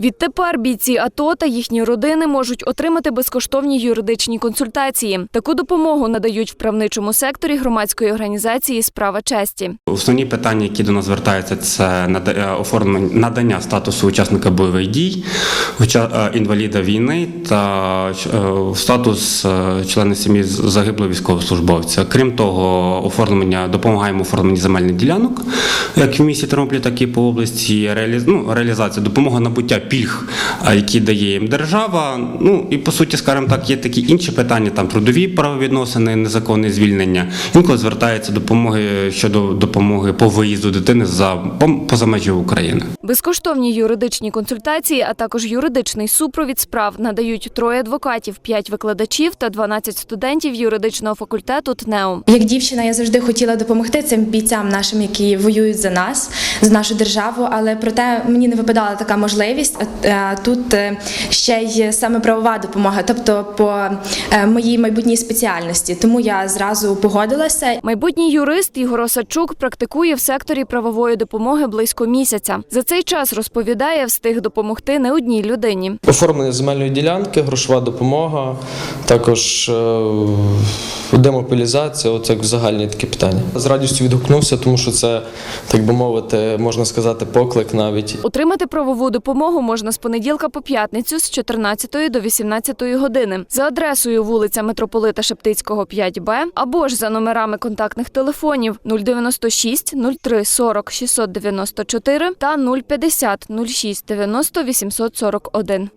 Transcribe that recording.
Відтепер бійці АТО та їхні родини можуть отримати безкоштовні юридичні консультації. Таку допомогу надають в правничому секторі громадської організації Справа честі. Основні питання, які до нас звертаються, це е, оформлення надання статусу учасника бойових дій, е, інваліда війни та е, статус члена сім'ї загиблого військовослужбовця. Крім того, оформлення допомагаємо оформленні земельних ділянок, як в місті Тернополі, так і по області. Реалі... Ну, реалізація допомога набуття пільг, які дає їм держава. Ну і по суті, скажімо так, є такі інші питання, там трудові правовідносини, незаконне звільнення. Інколи звертається допомоги щодо допомоги по виїзду дитини за поза межі України. Безкоштовні юридичні консультації, а також юридичний супровід справ надають троє адвокатів, п'ять викладачів та 12 студентів юридичного факультету ТНЕУ. Як дівчина, я завжди хотіла допомогти цим бійцям нашим, які воюють за нас, за нашу державу. Але проте мені не випадала така можливість. А, е, Тут е, ще й саме правова допомога, тобто по е, моїй майбутній спеціальності. Тому я зразу погодилася. Майбутній юрист Ігор Осадчук практикує в секторі правової допомоги близько місяця. За цей час розповідає, встиг допомогти не одній людині. Оформлення земельної ділянки, грошова допомога, також е, демобілізація, оце загальні такі питання. З радістю відгукнувся, тому що це, так би мовити, можна сказати, поклик навіть. Отримати правову допомогу можна з понеділка по п'ятницю з 14 до 18 години за адресою вулиця Митрополита Шептицького 5Б або ж за номерами контактних телефонів 096 03 40 694 та 050 06 90 841.